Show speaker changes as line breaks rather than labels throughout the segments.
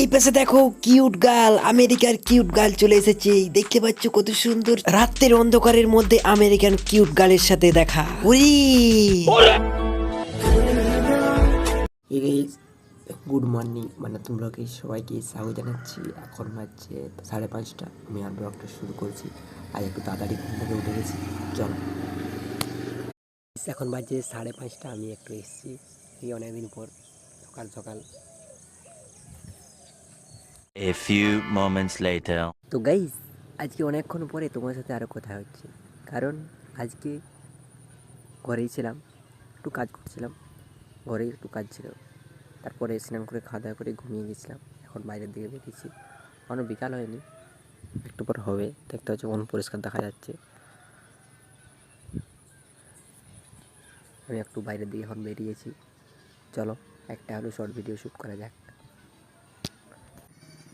এই পাশে দেখো কিউট গার্ল আমেরিকার কিউট গার্ল চলে এসেছে। দেখতে পাচ্ছ কত সুন্দর। রাত্রের অন্ধকারের মধ্যে আমেরিকান কিউট গার্লের সাথে দেখা। উরি গুড মর্নিং। মানে তোমরাকে সবাইকে স্বাগত জানাচ্ছি। এখন বাজছে সাড়ে পাঁচটা। আমি আর ব্লগটা শুরু করছি। আজ একটু তাড়াতাড়ি ঘুম থেকে উঠে গেছি। চলো। এখন বাজছে সাড়ে পাঁচটা। আমি একটু এসেছি। এই অনেকদিন পর সকাল সকাল।
A few moments later.
তো গাইস আজকে অনেকক্ষণ পরে তোমার সাথে আরও কথা হচ্ছে। কারণ আজকে ঘরেই ছিলাম, একটু কাজ করছিলাম, ঘরেই একটু কাজ ছিল। তারপরে স্নান করে খাওয়া দাওয়া করে ঘুমিয়ে গেছিলাম, এখন বাইরের দিকে বেরিয়েছি। এখনও বিকাল হয়নি, একটু পর হবে, দেখতে হচ্ছে কোন পরিষ্কার দেখা যাচ্ছে। আমি একটু বাইরের দিকে এখন বেরিয়েছি। চলো, একটা হলো শর্ট ভিডিও শ্যুট করা যাক।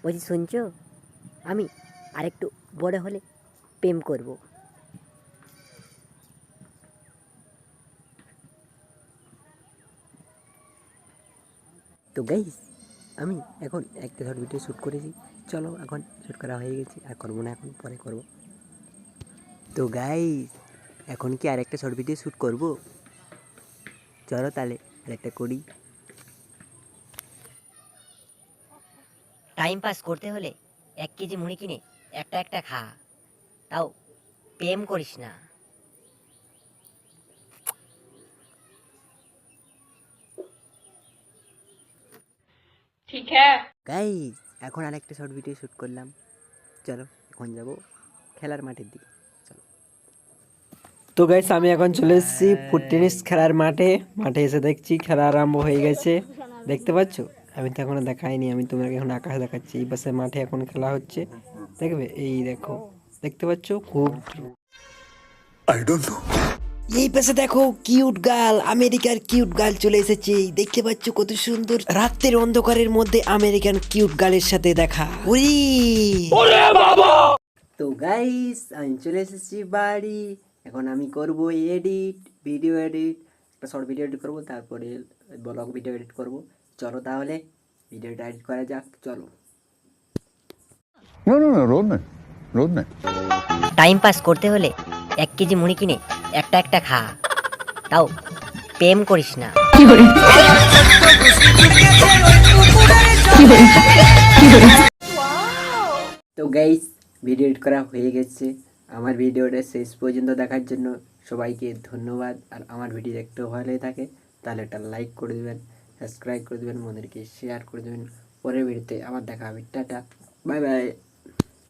বলছি, শুনছো? আমি আরেকটু বড় হলে প্রেম করব।
তো গাইস আমি এখন একটা শর্ট ভিডিও শ্যুট করেছি। চলো, এখন শ্যুট করা হয়ে গেছে, আর করব না এখন, পরে করব। তো গাইস এখন কি আরেকটা শর্ট ভিডিও শ্যুট করব? চলো তাহলে আরেকটা করি।
টাইম পাস করতে হলে এক কেজি মুড়ি কিনে একটা একটা খা। তাও প্রেম করিস না।
ঠিক হ্যাঁ।
গাইজ এখন আর একটা শর্ট ভিডিও শ্যুট করলাম। চলো এখন যাব খেলার মাঠের দিকে। চলো। তো গাইস আমি এখন চলে এসেছি ফুট টেনিস খেলার মাঠে। মাঠে এসে দেখছি খেলা আরম্ভ হয়ে গেছে। দেখতে পাচ্ছো? আমি তো এখনও দেখাইনি আমি তোমাকে এখন আকাশ দেখাচ্ছি। এই পাশে মাঠে এখন খেলা হচ্ছে। দেখবে? এই দেখো। দেখতে পাচ্ছ? খুব এই পাশে দেখো কিউট গার্ল আমেরিকার কিউট গার্ল চলে এসেছে। দেখতে পাচ্ছ কত সুন্দর? রাত্রের অন্ধকারের মধ্যে আমেরিকান কিউট গার্লের সাথে দেখা। তো গাইস আমি চলে এসেছি বাড়ি। এখন আমি করব এডিট ভিডিও এডিট একটা শর্ট ভিডিও এডিট করব তারপরে ব্লগ ভিডিও এডিট করব। চলো তাহলে ভিডিওটা এডিট করা যাক চলো।
No, no, no, road me. Road me.
Time pass করতে হলে এক কেজি মুড়ি কিনে একটা একটা খা। তাও প্রেম করিস না।
তো গাইস ভিডিও এডিট করা হয়ে গেছে। আমার ভিডিওটা শেষ পর্যন্ত দেখার জন্য সবাইকে ধন্যবাদ। আর আমার ভিডিও দেখতে ভালো লাগে থাকে তাহলে একটা লাইক করে দেবেন। সাবস্ক্রাইব করে দেবেন মনেরকে শেয়ার করে দেবেন। পরের ভিডিওতে আবার দেখা হবে। Tata bye bye